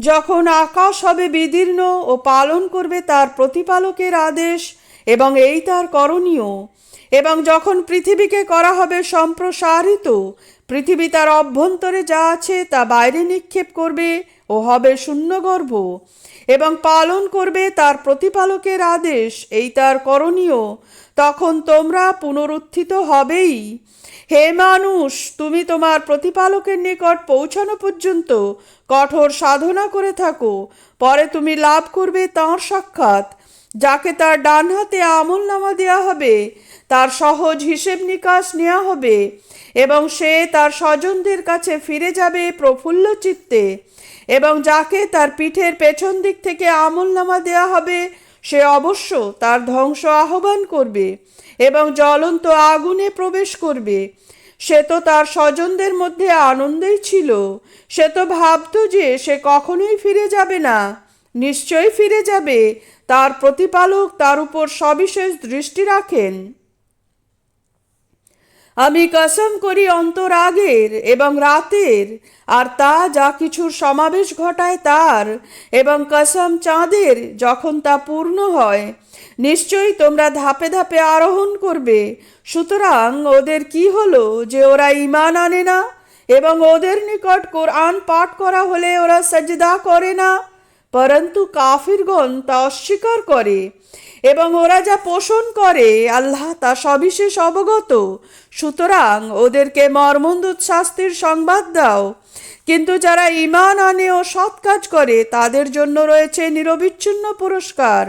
যখন আকাশ হবে বিদীর্ণ ও পালন করবে তার প্রতিপালকের আদেশ এবং এই তার করণীয়। এবং যখন পৃথিবীকে করা হবে সম্প্রসারিত, পৃথিবী তার অভ্যন্তরে যা আছে তা বাইরে নিক্ষেপ করবে ও হবে শূন্যগর্ভ। এবং পালন করবে তার প্রতিপালকের আদেশ, এই তার করণীয়। তখন তোমরা পুনরুত্থিত হবেই। হে মানুষ, তুমি তোমার প্রতিপালকের নিকট পৌঁছানো পর্যন্ত কঠোর সাধনা করে থাকো। পরে তুমি লাভ করবে তাঁর সাক্ষাৎ। যাকে তার ডান হাতে আমল নামা দেওয়া হবে, তার সহজ হিসেব নিকাশ নেওয়া হবে এবং সে তার স্বজনদের কাছে ফিরে যাবে প্রফুল্ল চিত্তে এবং যাকে তার পিঠের পেছন দিক থেকে আমল নামা দেওয়া হবে, সে অবশ্য তার ধ্বংস আহ্বান করবে এবং জ্বলন্ত আগুনে প্রবেশ করবে। সে তো তার স্বজনদের মধ্যে আনন্দেই ছিল, সে তো ভাবত যে সে কখনোই ফিরে যাবে না। নিশ্চয়ই ফিরে যাবে। তার প্রতিপালক তার উপর সবিশেষ দৃষ্টি রাখেন। আমি কসম করি অন্তরাগের এবং রাতের, আর তা যা কিছুর সমাবেশ ঘটায় তার, এবং কসম চাঁদের যখন তা পূর্ণ হয়, নিশ্চয়ই তোমরা ধাপে ধাপে আরোহণ করবে। সুতরাং ওদের কি হলো যে ওরা ইমান আনে না, এবং ওদের নিকট কোরআন পাঠ করা হলে ওরা সাজদা করে না? পরন্তু কাফিরগণ তা অস্বীকার করে এবং ওরা যা পোষণ করে, আল্লাহ তা সবিশেষ অবগত। সুতরাং ওদেরকে মর্মন্দুত শাস্তির সংবাদ দাও। কিন্তু যারা ইমান আনে ও সৎ কাজ করে, তাদের জন্য রয়েছে নিরবিচ্ছিন্ন পুরস্কার।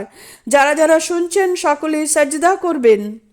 যারা যারা শুনছেন, সকলেই সাজদা করবেন।